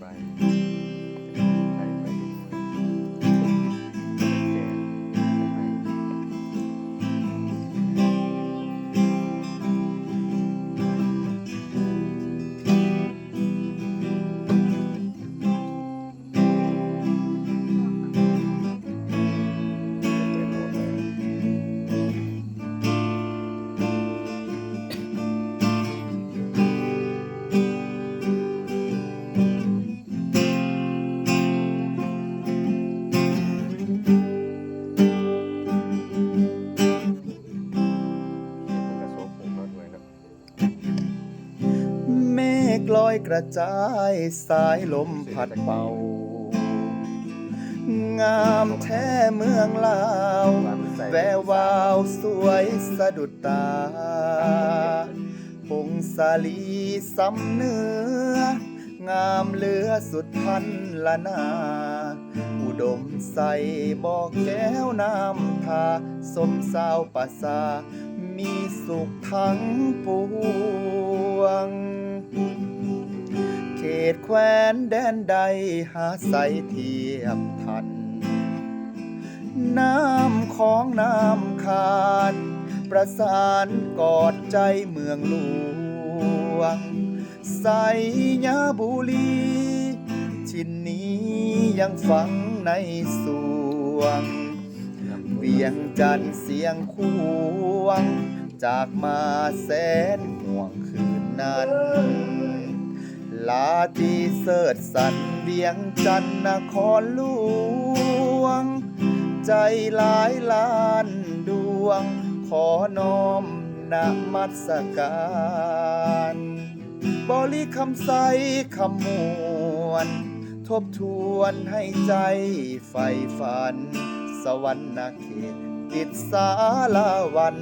ไกระจายสายลมพัดเป่า งามแท้เมืองลาวแวววาวสวยสะดุดตาพงสาลีสำเนื้องามเลือสุดพันละนาอุดมใสบอกแก้วน้ำทาสมสาวปาสามีสุขทั้งปวง แคว้นแดนใดหาใสเทียบทัน น้ำของน้ำคานประสานกอดใจเมืองหลวง ใสยาบุรี ชิ้นนี้ยังฝังในสวง เวียงจันเสียงควง จากมาแสนห่วงคืนนั้น ลาตีเสิร์ชสันเวียงจันนครหลวง ใจหลายล้านดวง ขอน้อมนมัสการบริคำใสคำมวลทบทวนให้ใจใฝ่ฝัน สวรรค์เขตติดสาลาวัน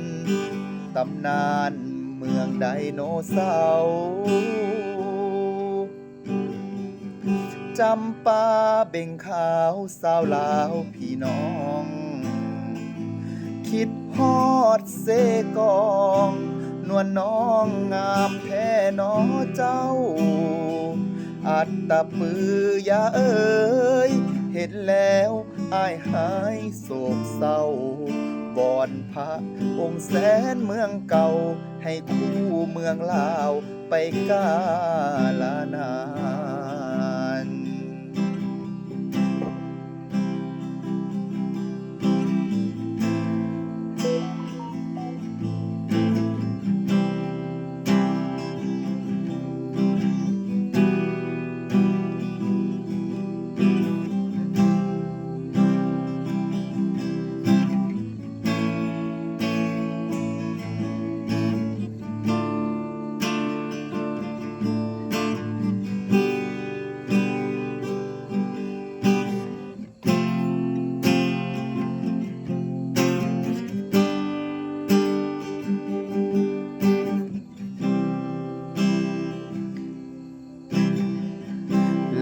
ตำนานเมืองไดโนเสาร์ จำปาเบ่งขาวสาวลาวพี่น้อง คิดฮอดเสกองนวลน้องงามแท้หนอเจ้า อัตตะปือยาเอ่ยเห็นแล้วอายหายโศกเศร้าบอนพระองค์แสนเมืองเก่า ให้คู่เมืองลาวไปกาลานา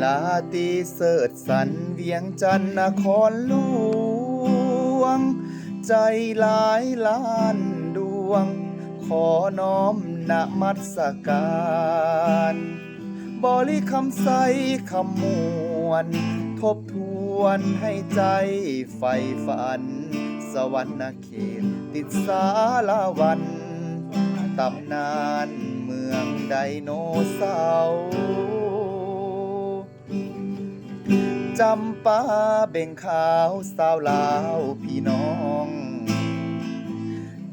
ลาตีเสิร์ชสันเวียงจันนครหลวง ใจหลายล้านดวง ขอน้อมนมัสการ บริคำใสคำมวลทบทวนให้ใจใฝ่ฝัน สวรรค์เขตติดสาลาวันตำนานเมืองไดโนเสาร์ จำปาเบ่งขาวสาวลาวพี่น้อง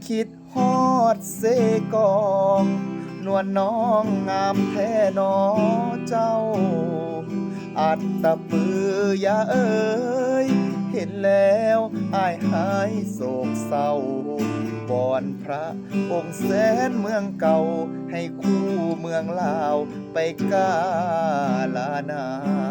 คิดฮอดเสกองนวลน้องงามแท้นอเจ้า อัตตะปือยาเอ่ยเห็นแล้วอายหายโศกเศร้าบอนพระองค์แสนเมืองเก่า ให้คู่เมืองลาวไปกาลานาน